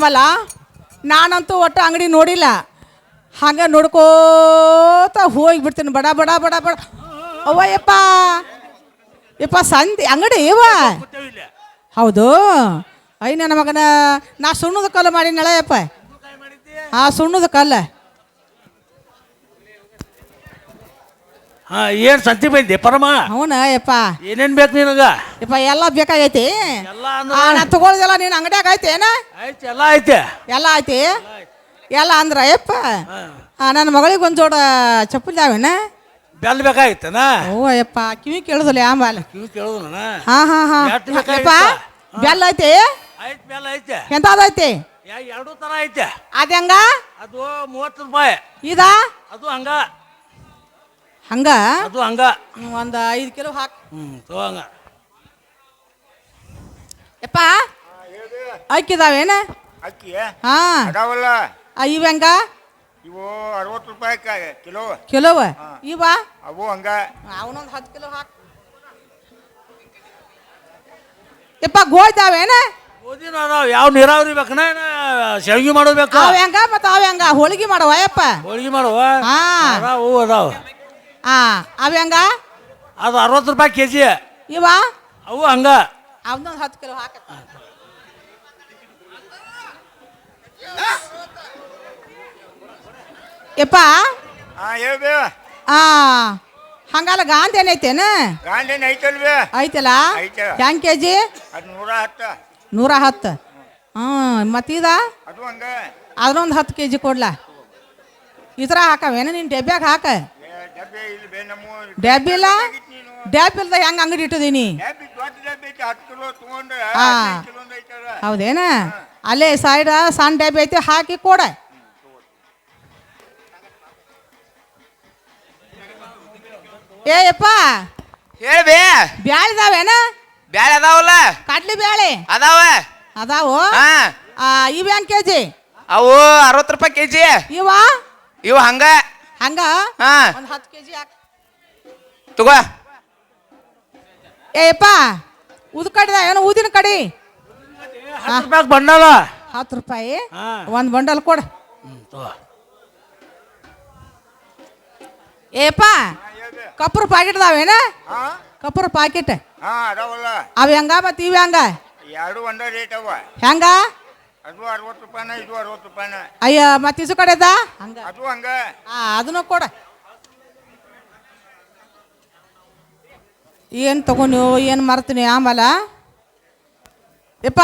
ಆಂಬಲ್ಲ ನಾನಂತೂ ಒಟ್ಟು ಅಂಗಡಿ ನೋಡಿಲ್ಲ. ಹಾಗೆ ನೋಡ್ಕೋತ ಹೋಗಿಬಿಡ್ತೀನಿ. ಬಡ ಬಡ ಬಡ ಬಡ. ಅವ್ವ, ಯಪ್ಪ. ಯಪ್ಪ ಸಂತಿ ಅಂಗಡಿ ಇವ? ಹೌದು. ಐ, ನನ್ನ ಮಗನ, ನಾ ಸುಣ್ಣದ ಕಲ್ಲು ಮಾಡಿನಳ, ಯಪ್ಪ. ಆ ಸುಣ್ಣದ ಕಲ್ಲು. ಹಾ ಏನ್ ಸಂತಿ ಬಂದಿ? ಪರಮ? ಅವನ ಯಪ್ಪ. ಏನೇನ್ ಬೇಕು ನಿನಗ? ಯಪ್ಪ ಎಲ್ಲ ಬೇಕಾಗೈತಿ? ಎಲ್ಲ ಆ, ಅಂದ್ರ ನಾ ತಗೊಳ್ದಲ್ಲ ನೀನು ಅಂಗಡಿಯಾಗ ಐತೇನ ಆಯ್ತು ಎಲ್ಲ ಐತೆ ಎಲ್ಲ ಐತಿ ಎಲ್ಲ ಅಂದ್ರ ಯಪ್ಪ. ಆ, ನನ್ನ ಮಗಳಿಗೆ ಒಂದು ಜೋಡ ಚಪ್ಪಲಿ ಅವೇನ ಬೆಲ್ ಬೇಕಾಗಿತ್ತನ? ಓ ಯಪ್ಪ ಕಿವಿ ಕೇಳುದಿಲ್ಲ ಆಮೇಲೆ ಕಿವಿ ಕೇಳುದನ ಹಾ ಹಾ ಹಾ. ಎಷ್ಟ್ ಯಪ್ಪ ಬೆಲ್ ಬೆಲ್ಲ ಐತಿ? ಆಯ್ತು ಬೆಲ್ಲ ಐತೆ. ಎಂತದೈತಿ ಯಾ- ಎರಡು ತರ ಐತೆ. ಅದ ಹೆಂಗ? ಅದು ಮೂವತ್ತು ರೂಪಾಯಿ. ಇದ? ಅದು ಹಂಗ. ಹಂಗ? ಅದು ಹಂಗ. ಒಂದು ಐದು ಕಿಲೋ ಹಾಕ್. ಹ್ಮ್ ತಗೋಂಗ ಯಪ್ಪ ಅಕ್ಕಿದಾವೇನ? ಅಕ್ಕಿ ಹಾ. ಅದಾವಲ್ಲ. ಆ, ಇವ್ ಹೆಂಗ? ಇವು ಅರವತ್ತು ರೂಪಾಯಿ ಕಿಲೋ. ಕಿಲೋವ? ಇವ? ಅವು ಹಂಗ. ಅವನೊಂದು ಹತ್ತು ಕಿಲೋ ಹಾಕ್. ಯಪ್ಪ ಗೋಯ್ತಾವೇನ ಗೋಧಿನ ಅದಾವ. ಯಾವ ನೀರಾವರಿ ಬೇಕನ ಏನ ಶಾವಿಗೆ ಮಾಡೋದು ಬೇಕಾ. ಅವ ಹೆಂಗ ಮತ್ತ ಅವ ಹೆಂಗ? ಹೋಳಿಗೆ ಮಾಡವ ಯಪ್ಪ. ಹೋಳಿಗೆ ಮಾಡುವ ಹಾ. ಅದಾವು ಅದಾವ. ಆ ಅವ ಹೆಂಗ? ಅದು ಅರವತ್ತು ರೂಪಾಯಿ ಕೆ ಜಿ ಇವ? ಅವು ಹಂಗ. ಅವನೊಂದು ಹತ್ತು ಕಿಲೋ ಹಾಕ ಯಪ್ಪ? ಹಾಂ ಹೇಳ್ಬೇ ಆ ಹಂಗಲ್ಲ ಗಾಂಧಿ ಏನೈತೇನ ಗಾಂಧಿನ ಐತಲ್ವೇ ಐತಲ್ಲ ಐತೆ. ಹೆಂಗ್ ಕೆ ಜಿ ಅದು ನೂರ ಹತ್ತು. ನೂರ ಹತ್ತು. ಹ್ಞೂ ಮತ್ತೀದ ಅದು ಹಂಗ ಅದ್ರೊಂದು ಹತ್ತು ಕೆ ಜಿ ಕೊಡ್ಲಾ. ಈ ಥರ ಹಾಕವೇನ? ನಿನ್ನ ಡಬ್ಯಾಗ ಹಾಕ. ಏ, ಡ್ಯಾಬಿಲ್ದ ಹೆಂಗ ಅಂಗಡಿ ಇಟ್ಟಿದೀನಿ ಹೌದೇನ? ಅಲ್ಲೇ ಸೈಡ ಸಣ್ಣ ಡ್ಯಾಬಿ ಐತಿ ಹಾಕಿ ಕೊಡ. ಏ ಯಪ್ಪ. ಬ್ಯಾಳೆ ಇದಾವೇನ? ಬ್ಯಾಳೆ ಅದಾವಲ್ಲ? ಕಡ್ಲಿ ಬ್ಯಾಳಿ. ಅದಾವ. ಅದಾವು? ಹಾ. ಆ, ಇವ್ ಹೆಂಗ್ ಕೆ ಜಿ ಅವು ಅರವತ್ತು ರೂಪಾಯಿ ಕೆಜಿ. ಇವ? ಇವು ಹಂಗ. ಹಂಗ? ಹಾ. ಒಂದು ಹತ್ತು ಕೆ ಜಿ ತಗೋ. ಏ ಯಪ್ಪ ಉದ್ ಕಡಿದ ಏನು ಊದಿನ ಕಡಿ. ಹತ್ತು ರೂಪಾಯಿ ಬಂಡಲ. ಹತ್ತು ರೂಪಾಯಿ? ಹಾ. ಒಂದು ಬಂಡಲ್ ಕೊಡು. ಹ್ಮ್ ತಗೋ. ಏಪ್ಪ ಕಪ್ಪರ ಪಾಕೆಟ್ ಅದಾವೇನ ಹಾ. ಕಪ್ಪರ ಪಾಕೆಟ್. ಹಾ ಅದಾವಲ್ಲ. ಅವ ಹೆಂಗ ಮತ್ತೆ ಇವ ಹೆಂಗ? ಎರಡು ಒಂದ ರೇಟ್ ಅವ. ಹೆಂಗ? ಅದು ಅರವತ್ತು ರೂಪಾಯಿನ ಇದು ಅರವತ್ತು ರೂಪಾಯಿನ. ಅಯ್ಯ ಮತ್ತೆ ಇಸು ಕಡೆದ? ಹಂಗ. ಅದು ಹಂಗ. ಆ ಅದನ್ನು ಕೊಡ. ಏನು ತಗೊಂಡು ಏನು ಮರ್ತೀನಿ ಆಮೇಲೆ? ಯಪ್ಪ?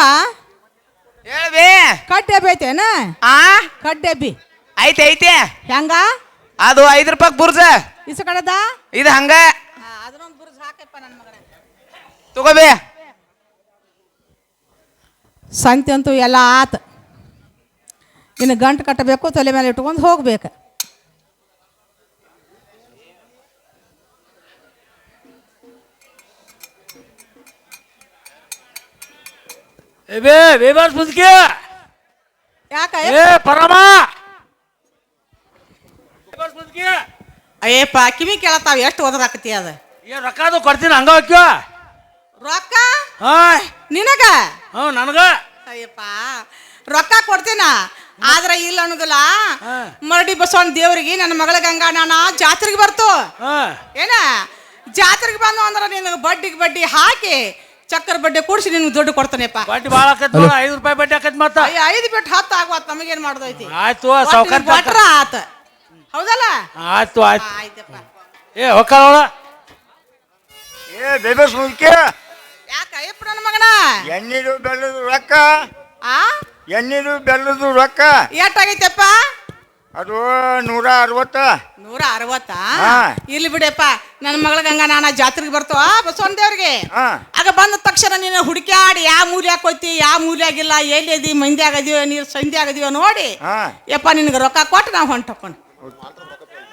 ಹೇಳಿ ಕಡ್ಡೆ ಬೈತೇನ ಆ? ಕಡ್ಡೆ ಬಿ. ಐತೆ ಐತೆ. ಹೆಂಗ? ಅದು ಐದು ರೂಪಾಯಿ ಬುರ್ಜ. ಇಸು ಕಡೆದ? ಇದು ಹಂಗ. ಅದನ್ನೊಂದು ಬುರ್ಜ್ ಹಾಕಪ್ಪ ನನ್ನ ಮಗನ. ತಗೋಬೇ ಸಂತೆ ಅಂತೂ ಎಲ್ಲ ಆತ. ಇನ್ನು ಗಂಟು ಕಟ್ಟಬೇಕು ತಲೆ ಮೇಲೆ ಇಟ್ಕೊಂಡು ಹೋಗ್ಬೇಕು. ಏ ಬೇಬಾಸ್ ಮುದುಕಿ. ಯಾಕ? ಏ ಪರಮ. ಬೇಬಾಸ್ ಮುದುಕಿ. ಅಯ್ಯಪ್ಪ ಕಿವಿ ಕೇಳತ್ತಾವ ಎಷ್ಟು ಓದದಾಕತಿ ಅದ? ಏ ರೊಕ್ಕ ಅದು ಕೊಡ್ತೀನಿ ಹಂಗ ಹೋಗ್ಯೋ ರೊಕ್ಕ? ಹಾ ನಿನಗ? ಹ್ಞೂ ನನಗ? ಅಯ್ಯಪ್ಪ ರೊಕ್ಕ ಕೊಡ್ತೀನ? ಆದ್ರೆ ಇಲ್ಲ ಅನ್ನೋದಿಲ್ಲ. ಮರಡಿ ಬಸವಣ್ಣ ದೇವರಿಗೆ ನನ್ನ ಮಗಳ ಗಂಗಾ ನಾನ ಜಾತ್ರೆಗೆ ಬರ್ತು. ಹಾ. ಏನ? ಜಾತ್ರೆಗೆ ಬಂದು ಅಂದ್ರೆ ನಿನಗೆ ಬಡ್ಡಿಗೆ ಬಡ್ಡಿ ಹಾಕಿ ಚಕ್ಕರ್ ಬಡ್ಡಿ ಕೂಡಿಸಿ ನಿನ್ಗೆ ದುಡ್ಡು ಕೊಡ್ತಾನೆಪ್ಪ. ಬಡ್ಡಿ ಭಾಳ ಆಕೈತಿ ನೋಡ ಐದು ರೂಪಾಯಿ ಬಡ್ಡಿ ಆಕತ್ ಮತ್ತ. ಅಯ್ಯ ಐದು ಬಿಟ್ಟು ಹತ್ತು ಆಗುವತ್ ನಮಗೇನ್ ಮಾಡ್ದೈತಿ? ಆಯ್ತು ಕೊಟ್ರ ಆತ. ಹೌದಲ್ಲ? ಆಯ್ತು ಆಯ್ತು. ಆಯ್ತಪ್ಪ. ಏ ಹೊಕ್ಕಳ ಏ ಬೇಬೆ ಯಾಕ ಅಯ್ಯಪ್ಪ ನನ್ನ ಮಗನ? ಎಣ್ಣೆದು ಬೆಲ್ಲದು ರೊಕ್ಕ. ಆ? ಎಣ್ಣೆದು ಬೆಲ್ಲದು ರೊಕ್ಕ. ಎಷ್ಟಾಗೈತಪ್ಪ? ಅದು ನೂರ ಅರವತ್ತ. ನೂರ ಅರವತ್ತ. ಇಲ್ಲಿ ಬಿಡಪ್ಪ ನನ್ನ ಮಗಳ ಗಂಗಾ ನಾನ ಜಾತ್ರೆಗೆ ಬರ್ತವ ಬಸವನ್ ದೇವ್ರಿಗೆ. ಆಗ ಬಂದ ತಕ್ಷಣ ನೀನು ಹುಡುಕ್ಯಾಡಿ ಯಾವ ಮೂಲೆ ಹಾಕೋತಿ ಯಾವ ಮೂಲ್ಯಾಗಿಲ್ಲ ಎಲ್ಲಿ ಅದಿ ಮಂದಿ ಆಗದೀವ ನೀರು ಸಂಧಿ ಆಗದೀವ ನೋಡಿ. ಯಪ್ಪ ನಿನಗೆ ರೊಕ್ಕ ಕೊಟ್ಟು ನಾವು ಹೊಂಟಕೊಂಡು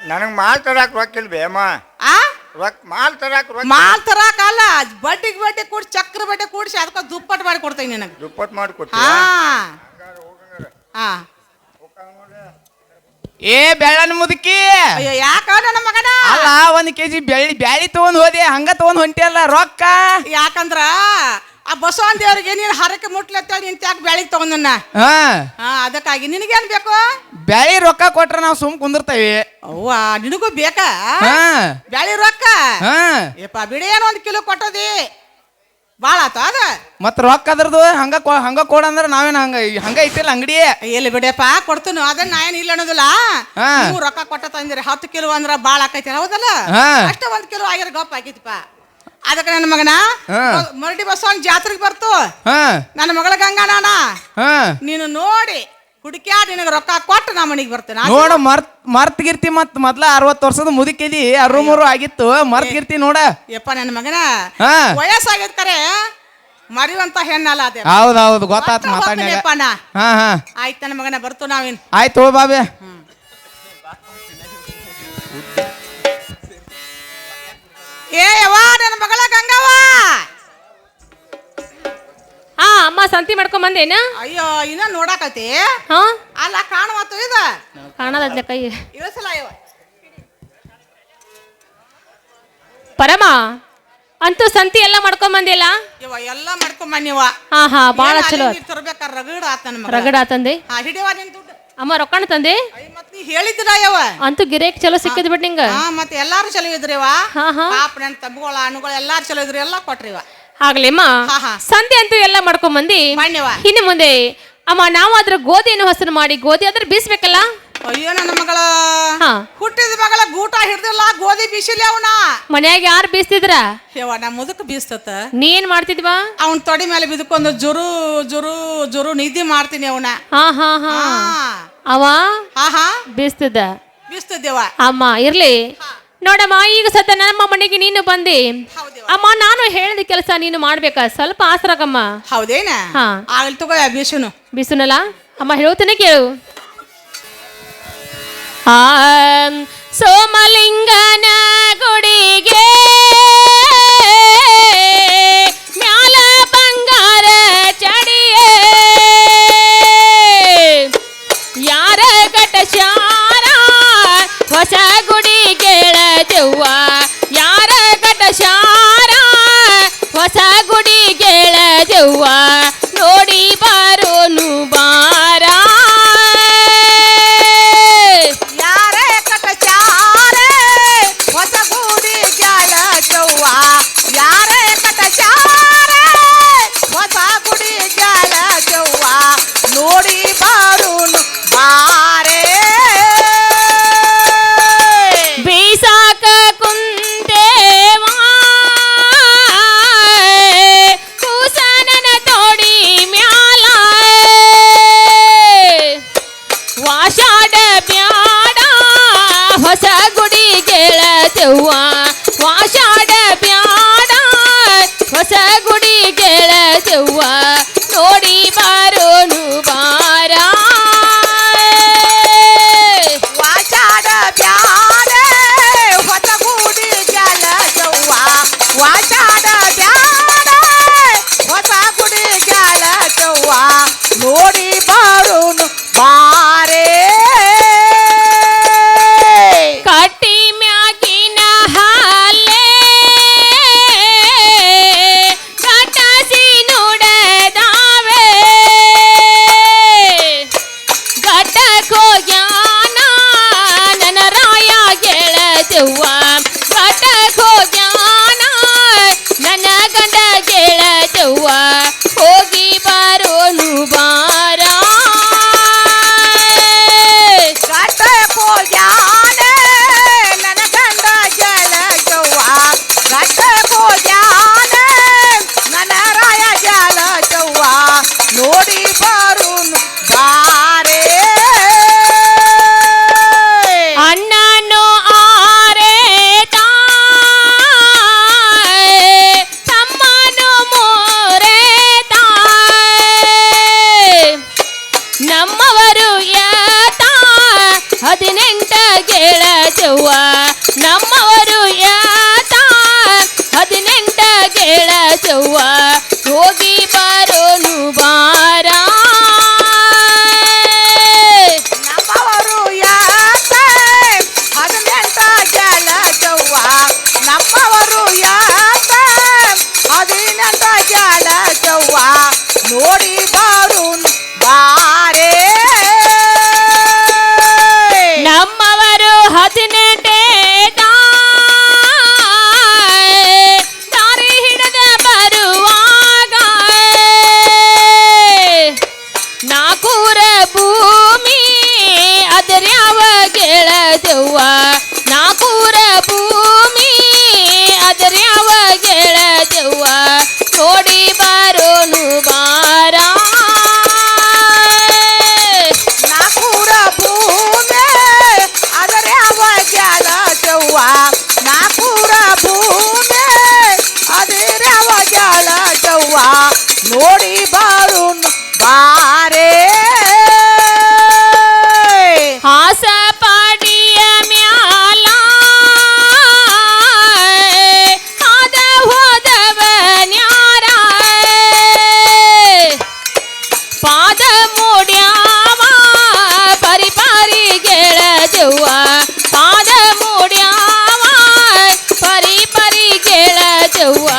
ನನಗೆ ಮಾಲ್ ತರಾಕ್ ರೊಕ್ಕ ಇಲ್ವೇ ಅಮ್ಮ? ರೊಕ್ಕ ಮಾಲ್ ತರಾಕ ರೊಕ್ಕ ಮಾಲ್ ತರಾಕಲ್ಲ ಬಡ್ಡಿಗೆ ಬಡ್ಡಿ ಕೂಡಿ ಚಕ್ರ ಬಡ್ಡಿ ಕೂಡಿಸಿ ಅದಕ್ಕೆ ದುಪ್ಪಟ್ಟು ಮಾಡಿ ಕೊಡ್ತೀನಿ ನಿನಗೆ. ದುಪ್ಪಟ್ಟು ಮಾಡಿ ಹಾ. ಹಾ. ಏ ಬೆಳ್ಳನ ಮುದುಕಿ! ಅಯ್ಯೋ ಯಾಕ ನನ್ನ ಮಗನ? ಅಲ್ಲ ಒಂದ್ ಕೆಜಿ ಬೆಳ್ಳಿ ಬ್ಯಾಳಿ ತಗೊಂಡ್ ಹೋದೆ ಹಂಗ ತಗೊಂಡ್ ಹೊಂಟಿಯಲ್ಲ ರೊಕ್ಕ? ಯಾಕಂದ್ರ ಆ ಬಸವನ್ ದೇವ್ರಿಗೆ ನೀನು ಹರಕೆ ಮುಟ್ಲತ್ತ ನಿಂತ ಯಾಕೆ ಬ್ಯಾಳಿಗೆ ತಗೊಂಡನ್ನ? ಹಾ. ಹಾ ಅದಕ್ಕಾಗಿ ನಿನಗೇನ್ ಬೇಕು? ಬ್ಯಾಳಿ ರೊಕ್ಕ ಕೊಟ್ರ ನಾವು ಸುಮ್ ಕುಂದಿರ್ತೇವಿ. ಅವ್ವ ನಿನಗೂ ಬೇಕಾ? ಹಾ. ಬ್ಯಾಳಿ ರೊಕ್ಕ? ಹಾ. ಯಪ್ಪ ಬಿಡಿ ಏನೋ ಒಂದು ಕಿಲೋ ಕೊಟ್ಟದಿ. ಬಾಳ ಆತ ಅದ? ಮತ್ ರೊಕ್ಕ ಅದ್ರದ್ದು ಹಂಗ ಕೊ- ಹಂಗ ಕೊಡ ಅಂದ್ರ ನಾವೇನ್ ಹಂಗ ಹಂಗ ಐತಿಲ್ಲ ಅಂಗಡಿ ಎಲ್ಲಿ ಬಿಡಪ್ಪ ಕೊಡ್ತೀನಿ. ಅದನ್ನ ನಾ ಏನ್ ಇಲ್ಲ ಅನ್ನೋದಿಲ್ಲ. ಹಾ. ನೀವು ರೊಕ್ಕ ಕೊಟ್ಟ ತಂದಿರಿ. ಹತ್ತು ಕಿಲೋ ಅಂದ್ರ ಬಾಳ ಆಕೈತಿ ಹೌದಲ್ಲ? ಅಷ್ಟೇ ಅಷ್ಟ ಒಂದ್ ಕಿಲೋ ಆಗಿರ ಗಪ್ಪ ಆಗೈತಿಪ್ಪ ಅದಕ್ಕೆ ನನ್ನ ಮಗನ ಹಾ. ಮರಡಿ ಬಸವನ್ ಜಾತ್ರೆಗೆ ಬರ್ತು. ಹಾ. ನನ್ನ ಮಗಳ ಗಂಗಾನಾನ ಹಾ. ನೀನು ನೋಡಿ ಹುಡುಕ್ಯಾ ನಿನಗೆ ರೊಕ್ಕ ಕೊಟ್ಟು ನಾ ಮನೆಗೆ ಬರ್ತೇನೆ. ನೋಡ ಮರ್ತ್ ಮರ್ತ್ ಗಿರ್ತಿ ಮತ್ ಮೊದ್ಲ ಅರವತ್ತು ವರ್ಷದ ಮುದುಕಿದಿ ಅರು ಮೂರು ಆಗಿತ್ತು. ಮರ್ತ್ ಗಿರ್ತಿ ನೋಡ. ಯಪ್ಪ ನನ್ನ ಮಗನ ಹಾ. ವಯಸ್ಸಾಗೈತ್ ಕರೆ ಮರಿವಂತ ಹೆಣ್ಣಲ್ಲ ಅದೇ. ಹೌದು ಹೌದು ಗೊತ್ತಾತ್ ಒಟ್ಟು ಮಾತಾಡ್ನ್ಯಾಗ. ಹೋಗ್ತೀನಿಯಪ್ಪ ನಾ. ಹಾ ಹಾ. ಆಯ್ತು ನನ್ನ ಮಗನ ಬರ್ತು ನಾವಿನ್. ಆಯ್ತು ಬಾಬೆ. ಏ ನನ್ನ ಮಗಳ ಗಂಗವ್ವ. ಹಾ ಅಮ್ಮ ಸಂತಿ ಮಾಡ್ಕೊಂಡ್ ಬಂದೇನ? ಅಯ್ಯೋ ಇನ್ನ ನೋಡಾಕತಿ ಹಾ? ಅಲ್ಲ ಕಾಣುವತ್ತು ಇದ. ಕಾಣದ ಕೈ. ಇಳಿಸಲ ಇವ. ಪರಮ ಅಂತೂ ಸಂತಿ ಎಲ್ಲ ಮಾಡ್ಕೊಂಡ್ ಬಂದಿಲ್ಲ? ಇವ ಎಲ್ಲ ಮಾಡ್ಕೊಂಬನ್ನಿವ ಹಾ ಹಾ ಬಾಳ ಚಲೋ. ತರ್ಬೇಕಾರ ರಗಡ ಆತನ ರಗಡ ಆತಂದೆ? ಹಾ ಹಿಡಿಯವ ದುಡ್ಡು ಅಮ್ಮ ರೊಕ್ಕ ತಂದೆ? ಅಯ್ಯ ಮತ್ ನೀ ಹೇಳಿದ್ರ ಯವ ಅಂತೂ ಗಿರೇಕ್ ಚಲೋ ಸಿಕ್ಕಿದ್ ಬಿಟ್ ನಿಂಗ. ಹಾ ಮತ್ತೆ ಎಲ್ಲಾರು ಚಲೋ ಇದ್ರಿವ ಹಾ, ಹಾ. ಪಾಪ ನನ್ ತಮ್ಮಗಳ ಅಣ್ಣಗಳು ಎಲ್ಲಾರು ಚಲೋ ಇದ್ರಿ ಎಲ್ಲಾ ಕೊಟ್ರಿವ ಆಗ್ಲೇಮ್ಮ ಹಾ, ಹಾ. ಸಂತೆ ಅಂತೂ ಎಲ್ಲ ಮಾಡ್ಕೊಂಡ್ ಬಂದಿ? ಮಣ್ಣವ ಇನ್ನು ಮುಂದೆ ಅಮ್ಮ ನಾವು ಅದ್ರ ಗೋಧಿಯನ್ನು ಹಸರು ಮಾಡಿ ಗೋಧಿ ಆದ್ರೆ ಬೀಸ್ಬೇಕಲ್ಲ? ಅಯ್ಯೋ ನನ್ನ ಮಗಳ ಹುಟ್ಟಿದ ಮಗಳ ಗೂಟ ಹಿಡ್ದಿಲ್ಲ ಗೋಧಿ ಬೀಸಿಲ್ಲ ಅವನ. ಮನ್ಯಾಗ ಯಾರು ಬೀಸ್ತಿದ್ರ? ಯವ್ವ ನಮ್ಮ ಮುದುಕ ಬೀಸ್ತತ. ನೀನ್ ಮಾಡ್ತಿದ್ವ? ಅವನ್ ತೊಡಿ ಮೇಲೆ ಬಿದ್ಕೊಂಡು ಜುರು ಜುರು ಜುರು ನಿದ್ದೆ ಮಾಡ್ತೀನಿ ಅವನ. ಹಾ ಹಾ ಹಾ. ಅವ ಹಾ ಹಾ. ಬೀಸ್ತಿದ್ದ ಬೀಸ್ತಿದ್ದೇವ ಅಮ್ಮ ಇರ್ಲಿ. ನೋಡಮ್ಮ ಈಗ ಸತ್ಯ ನಮ್ಮ ಮನೆಗೆ ನೀನು ಬಂದಿ. ಅಮ್ಮ ನಾನು ಹೇಳಿದ ಕೆಲಸ ನೀನು ಮಾಡ್ಬೇಕ? ಸ್ವಲ್ಪ ಆಸರಾಗಮ್ಮ. ಹೌದೇನ? ಹಾ. ಆಗ್ಲಿ ತಗೋ ಬೀಸುನು. ಬಿಸುನಲ್ಲ? ಅಮ್ಮ ಹೇಳ್ತೇನೆ ಕೇಳು. ಆ ಸೋಮಲಿಂಗನ ಗುಡಿಗೆ. ಮಾಡವ್ವ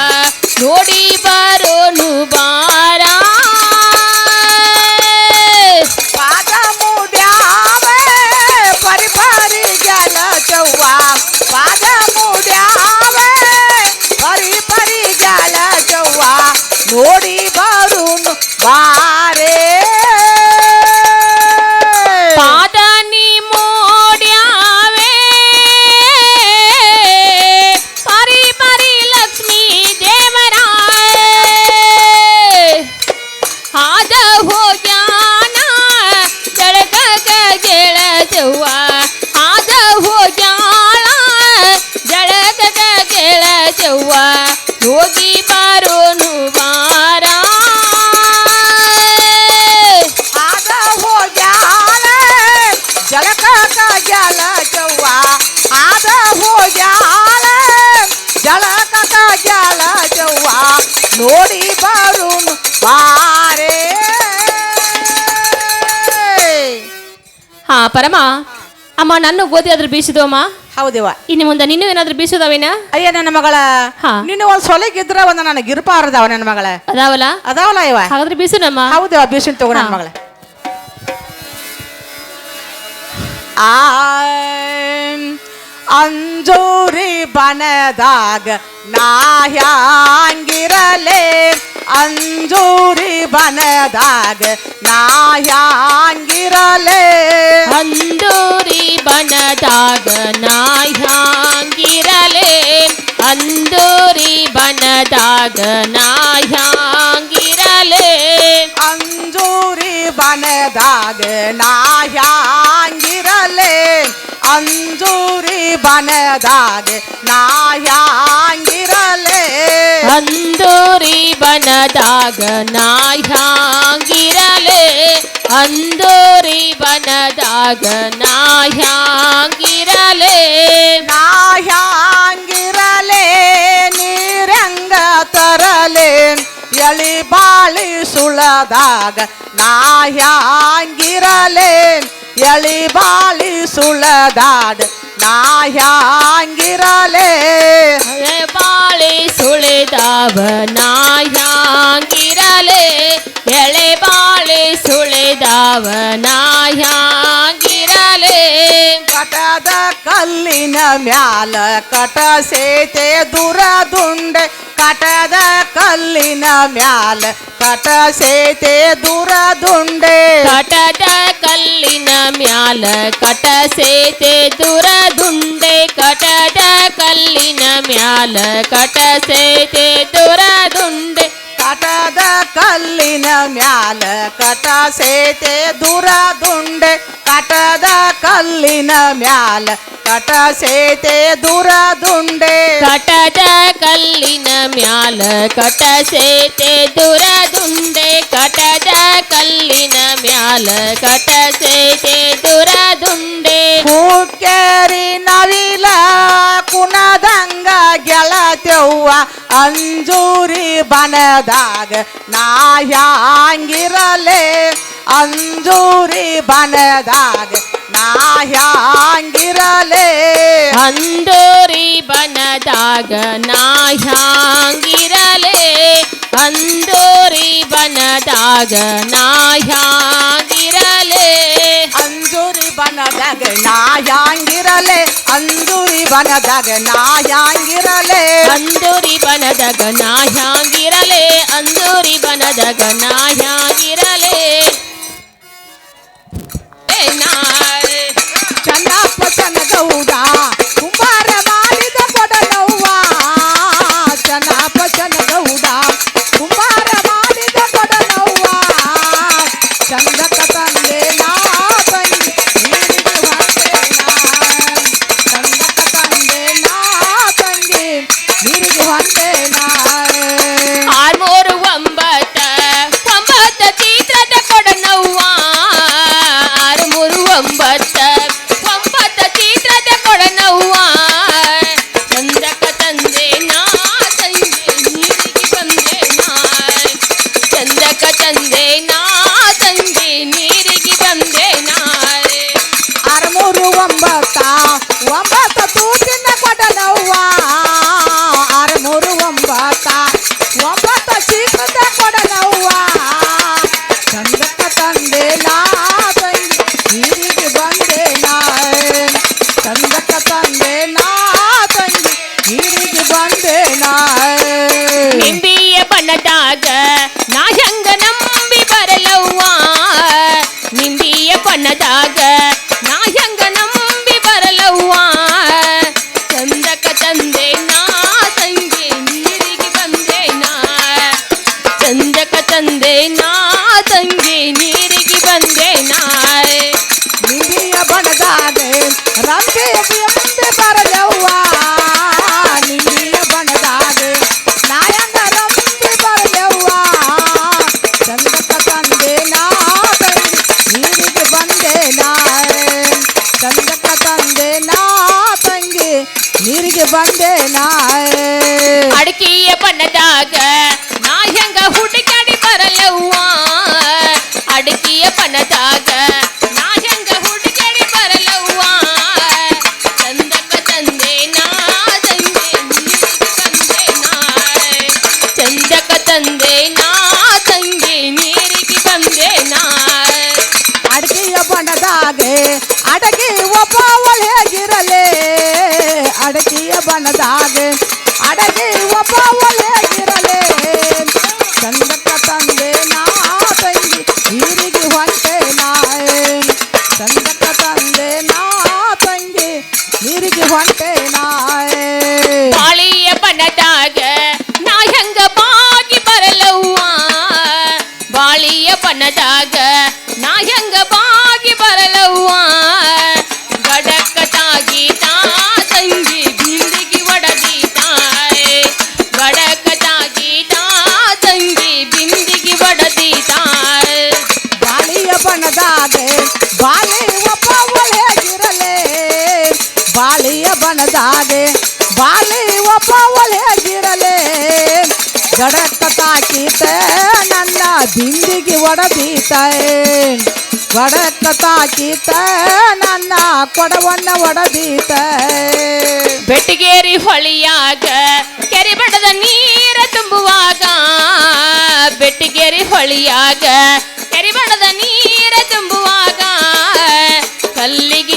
ಪರಮ? ಅಮ್ಮ ನನ್ನ ಗೋಧಿ ಆದ್ರೂ ಬೀಸಿದು ಅಮ್ಮ? ಹೌದೇವ ಇನ್ನು ಮುಂದೆ ನೀನು ಏನಾದ್ರೂ ಬೀಸೋದವೇನ? ಅಯ್ಯ ನನ್ನ ಮಗಳ ಹಾ. ನೀನು ಒಂದ್ ಸೊಲಗಿದ್ರ ಒಂದ ನನಗೆ ಗಿರ್ಪಾರದವ ನನ್ನ ಮಗಳ. ಅದಾವಲ್ಲ? ಅದಾವಲ್ಲ ಇವ ಹಾಗಾದ್ರೆ ಬೀಸುನಮ್ಮ ಹೌದೇವ ಬೀಸಿನ ತಗೋ ನನ್ನ. ಮಗಳ. ಆ. അഞ്ചൂറി പനതാക നായാങ്കിരലേ അഞ്ചൂറി പനതാക നായാങ്കിരലേ അഞ്ചൂറി പനതാക നായാങ്കിരലേ അന്തൂരി പനതാക നായാങ്കിരലേ അഞ്ചൂറി പനതാക നാ ಗೌರಿ ಬನದಾಗೆ ನಾಯಾಂಗಿರಲೆ ಅಂದೂರಿ ಬನದಾಗ ನಾಯಾಂಗಿರಲೆ ಅಂದೂರಿ ಬನದಾಗ ನಾಯಾಂಗಿರಲೆ ನಾಯಾಂಗಿರಲೆ ನೀರಂಗ ತರಲೆ ಎಳಿ ಬಾಳಿ ಸುಳದಾಗ ನಾಯಾಂಗಿರಲೆ எளிபாலி சுழதாடு நாயாங்கிரலே. எளிபாலி சுழிதாவ நாயாங்கிரலே. எளிபாலி சுழிதாவ நாயாங்கிரலே. ಕಟದ ಕಲ್ಲಿನ ಮ್ಯಾಲ ಕಟ ಸೇತೆ ದುರದುಂಡೆ ಕಟದ ಕಲ್ಲಿನ ಮ್ಯಾಲ ಕಟ ಸೇತೆ ದುರದುಂಡೆ ಕಟ ಕಲ್ಲಿನ ಮ್ಯಾಲ ಕಟ ಸೇತೆ ದುರ ದುಂಡೆ ಕಟದ ಕಲ್ಲಿನ ಮ್ಯಾಲ ಕಟ ಸೇತೆ ದುರ ದುಂಡೆ ಕಟದ ಕಲ್ಲಿನ ಮ್ಯಾಲ ಕಟ ಸೇತೆ ದುರ ದುಂಡೆ ಕಟದ ಕಲ್ಲಿನ ಮ್ಯಾಲ ಕಟ ಸೇತೆ ದುರ ದುಂಡೆ ಕಟದ ಕಲ್ಲಿನ ಮ್ಯಾಲ ಕಟ ಸೇತೆ ದುರ ದುಂಡೆ ಕಟದ ಕಲ್ಲಿನ ಮ್ಯಾಲ ಕಟ ಸೇತೆ ದುರ ದುಂಡೆ ಹೂಕೇರಿ ನವಿಲ ಕುಣದಂಗ ಗೆಳತೆವ್ವ ಅಂಜೂರಿ ಬನದಾಗ ನಾ ಹ್ಯಾಂಗಿರಲೆ ಅಂಜೂರಿ ಬನದಾಗ ನಾ ಹ್ಯಾಂಗಿರಲೆ ಅಂದೂರಿ ಬನದಾಗ ನಾ ಹ್ಯಾಂಗಿರಲೆ ಅಂದೂರಿ ಬನದಾಗ ನಾ ಹ್ಯಾಂಗಿರಲೆ ಬನದಗ ನಾಯಾಂಗಿರಲೆ ಅಂದುರಿ ಬನದಗ ನಾಯಾಂಗಿರಲೆ ಅಂದುರಿ ಬನದಗ ನಾಯಾಂಗಿರಲೆ ಅಂದುರಿ ಬನದಗ ನಾಯಾಂಗಿರಲೆ ಚನ್ನಪ್ಪ ಚನ್ನಗೌಡ ಕುಮಾರ ಮಾಡಿದ ಕೊಡಲವ್ವ ಚನ್ನಪ್ಪ ಚನ್ನಗೌಡ ಕುಮಾರ ಮಾಡಿದ ಕೊಡಲವ್ವ ಚಂದ வந்தேனாய். அடக்கிய பண்ணதாக ಜೀವನದಾಗೆ ಬಾಲಿ ಒಬ್ಬ ಒಲೆಗಿರಲೇ ಜಡಕ್ಕ ತಾಕೀತ, ನನ್ನ ದಿಂಡಿಗೆ ಒಡದೀತಾಯ್ ಒಡಕ್ಕ ತಾಕೀತ, ನನ್ನ ಕೊಡವನ್ನ ಒಡದೀತ ಬೆಟ್ಟಿಗೇರಿ ಹೊಳಿಯಾಗ ಕೆರೆ ಬಡದ ನೀರ ತುಂಬುವಾಗ. ಬೆಟ್ಟಿಗೇರಿ ಹೊಳಿಯಾಗ ಕೆರೆ ಬಡದ ನೀರ ತುಂಬುವಾಗ. ಕಲ್ಲಿಗೆ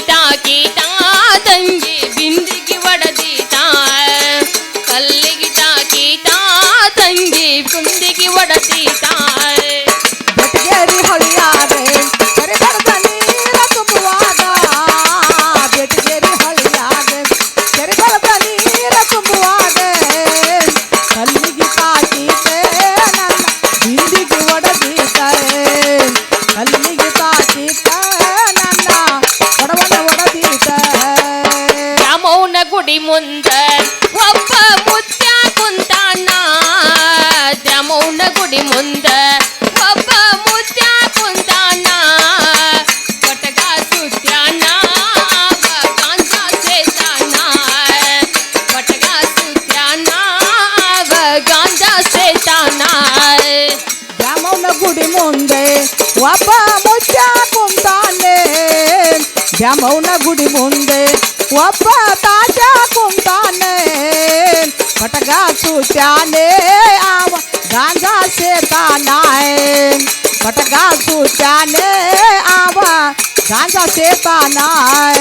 ಒಬ್ಬ ಮುಚ್ಚ ಕುಂತಾನೆ ದ್ಯಾಮೌನ ಗುಡಿ ಮುಂದೆ ಒಬ್ಬ ತಾಜ ಕುಂತಾನೆ ಪಟಗ ಸೂಚಾನೆ ಆವ ಗಾಂಜಾ ಸೇತಾನಾಯ ಪಟಗ ಸೂಚಾನೆ ಆವ ಗಾಂಜಾ ಸೇತಾನಾಯ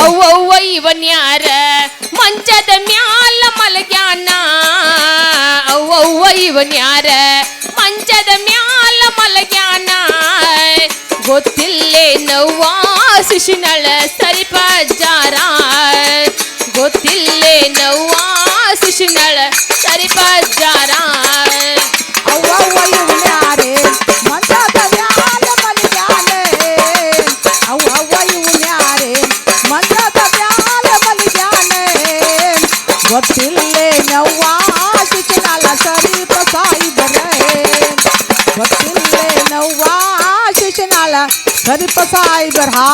ಅವ್ವ ಅವ್ವ ಇವನ್ ಯಾರ ಮಂಚದ ಮ್ಯಾಲ ಮಲಗ್ಯಾನ ಅವ್ವ ಅವ್ವ ಇವನ್ ಯಾರ ಮಂಚದ ಮ್ಯಾಲ ಗೊತ್ತಿಲ್ಲೇ ನವ್ವಾ ಶಿಶಿನಳ ಸರಿಪ ಜಾರ ಗೊತ್ತಿಲ್ಲೇ ನವ್ವಾ ಶಿಶಿನಳ ಸರಿಪ ಸಾಯ್ಬರ್ ಹಾ